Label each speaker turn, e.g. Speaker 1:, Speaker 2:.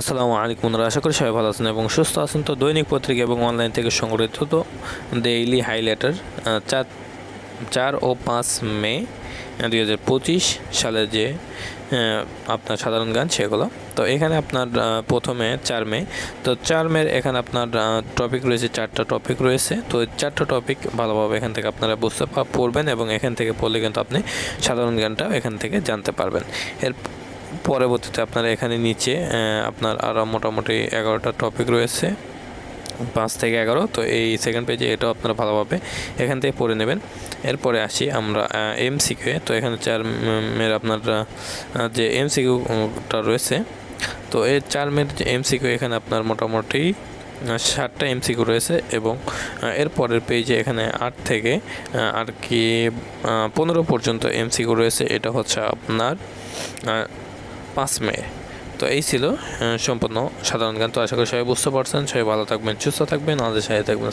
Speaker 1: আসসালামু আলাইকুম বন্ধুরা, আশা করি সবাই ভালো আছেন এবং সুস্থ আছেন। তো দৈনিক পত্রিকা এবং অনলাইন থেকে সংগঠিত তো ডেইলি হাইলাইটার চার চার ও পাঁচ মে দুই হাজার পঁচিশ সালের যে আপনার সাধারণ গান সেগুলো। তো এখানে আপনার প্রথমে চার মে। তো চার মের এখানে আপনার টপিক রয়েছে, চারটা টপিক রয়েছে। তো চারটা টপিক ভালোভাবে এখান থেকে আপনারা বুঝতে পড়বেন এবং এখান থেকে পড়লে কিন্তু আপনি সাধারণ গানটা এখান থেকে জানতে পারবেন। এর পরবর্তীতে আপনার এখানে নিচে আপনার আরও মোটামুটি এগারোটা টপিক রয়েছে। পাঁচ থেকে এগারো, তো এই সেকেন্ড পেজে এটাও আপনারা ভালোভাবে এখান থেকে পড়ে নেবেন। এরপরে আসি আমরা এম সিকিউ তো এখানে চার মের আপনার যে এম সিকিউটা রয়েছে, তো এই চার মের যে এম সিকিউ এখানে আপনার মোটামুটি ষাটটা এমসিকিউ রয়েছে এবং এর পরের পেজে এখানে আট থেকে আর কি পনেরো পর্যন্ত এমসিকিউ রয়েছে। এটা হচ্ছে আপনার পাঁচ মে। তো এই ছিল সম্পূর্ণ সাধারণ গান তো আশা করি সবাই বুঝতে পারছেন। সবাই ভালো থাকবেন, সুস্থ থাকবেন। আমাদের সাথে থাকবেন।